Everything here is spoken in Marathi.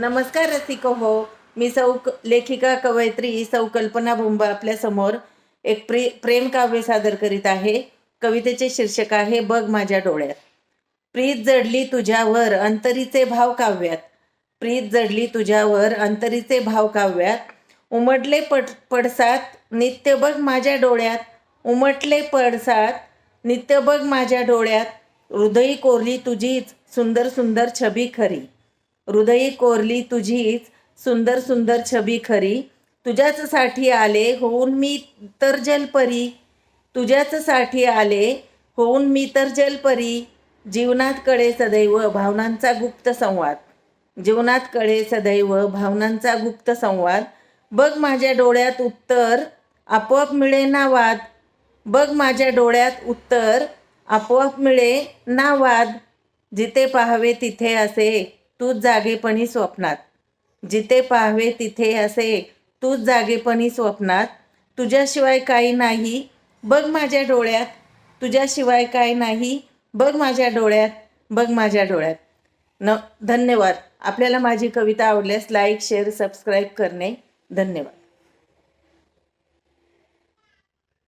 नमस्कार रसिको हो. मी सौ लेखिका कवयित्री सौ कल्पना भुंबा आपल्यासमोर एक प्रे प्रेम काव्य सादर करीत आहे. कवितेचे शीर्षक आहे बघ माझ्या डोळ्यात. प्रीत जडली तुझ्यावर अंतरीचे भाव काव्यात. प्रीत जडली तुझ्यावर अंतरीचे भाव काव्यात. उमटले पड पडसात नित्य बघ माझ्या डोळ्यात. उमटले पडसात नित्य बघ माझ्या डोळ्यात. हृदयी कोरली तुझीच सुंदर सुंदर छबी खरी. हृदयी कोरली तुझीच सुंदर सुंदर छबी खरी. तुझ्याचसाठी आले होऊन मी तर जलपरी. तुझ्याचसाठी आले होऊन मी तर जलपरी. जीवनात कळे सदैव भावनांचा गुप्त संवाद. जीवनात कळे सदैव भावनांचा गुप्त संवाद. बघ माझ्या डोळ्यात उत्तर आपोआप मिळे ना वाद. बघ माझ्या डोळ्यात उत्तर आपोआप मिळे ना वाद. जिथे पाहावे तिथे असे. तूच जागेपणी स्वप्नात. जिथे पाहावे तिथे असे तूच जागेपणी स्वप्नात. तुझ्याशिवाय काही नाही. बघ माझ्या डोळ्यात. तुझ्याशिवाय काही नाही. बघ माझ्या डोळ्यात. बघ माझ्या डोळ्यात. न धन्यवाद. आपल्याला माझी कविता आवडल्यास लाईक शेअर सबस्क्राईब करणे. धन्यवाद.